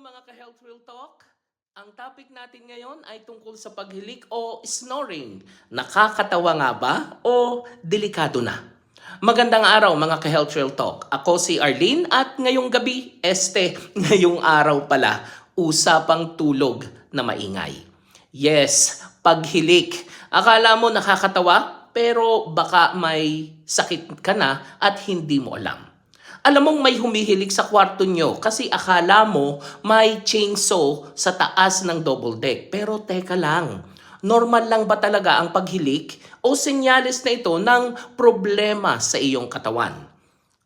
mga ka-health real talk? Ang topic natin ngayon ay tungkol sa paghilik o snoring. Nakakatawa nga ba o delikado na? Magandang araw mga ka-health real talk. Ako si Arlene at ngayong gabi, este, ngayong araw pala, usapang tulog na maingay. Yes, paghilik. Akala mo nakakatawa, pero baka may sakit ka na at hindi mo alam. Alam mong may humihilik sa kwarto nyo kasi akala mo may chainsaw sa taas ng double deck. Pero teka lang, normal lang ba talaga ang paghilik o senyales na ito ng problema sa iyong katawan?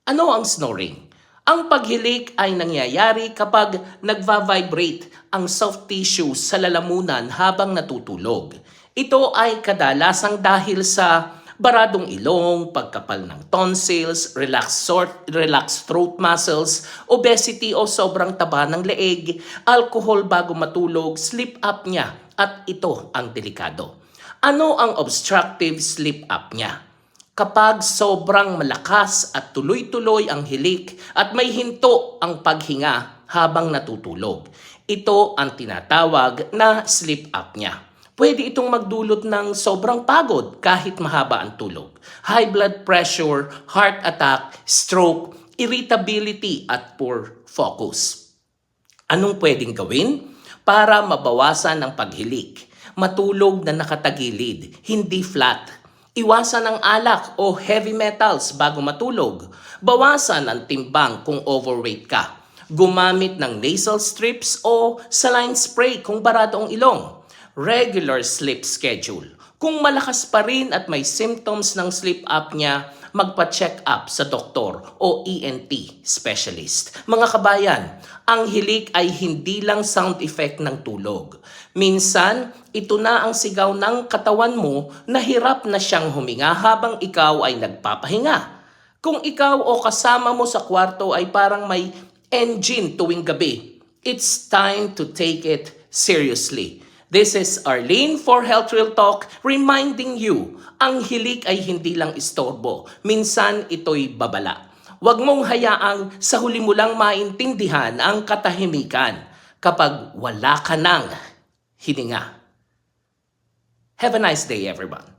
Ano ang snoring? Ang paghilik ay nangyayari kapag nagva-vibrate ang soft tissue sa lalamunan habang natutulog. Ito ay kadalasang dahil sa baradong ilong, pagkapal ng tonsils, relaxed, sort, relaxed throat muscles, obesity o sobrang taba ng leeg, alcohol bago matulog, sleep apnea at ito ang delikado. Ano ang obstructive sleep apnea? Kapag sobrang malakas at tuloy-tuloy ang hilik at may hinto ang paghinga habang natutulog. Ito ang tinatawag na sleep apnea. Pwede itong magdulot ng sobrang pagod kahit mahaba ang tulog. High blood pressure, heart attack, stroke, irritability at poor focus. Anong pwedeng gawin para mabawasan ang paghilik? Matulog na nakatagilid, hindi flat. Iwasan ang alak o heavy metals bago matulog. Bawasan ang timbang kung overweight ka. Gumamit ng nasal strips o saline spray kung barado ang ilong. Regular sleep schedule. Kung malakas pa rin at may symptoms ng sleep apnea, magpa-check up sa doktor o ENT specialist. Mga kabayan, ang hilik ay hindi lang sound effect ng tulog. Minsan, ito na ang sigaw ng katawan mo na hirap na siyang huminga habang ikaw ay nagpapahinga. Kung ikaw o kasama mo sa kwarto ay parang may engine tuwing gabi, it's time to take it seriously. This is Arlene for Health Real Talk reminding you, ang hilik ay hindi lang istorbo. Minsan ito'y babala. Huwag mong hayaang sa huli mo lang maintindihan ang katahimikan kapag wala ka ng hininga. Have a nice day, everyone.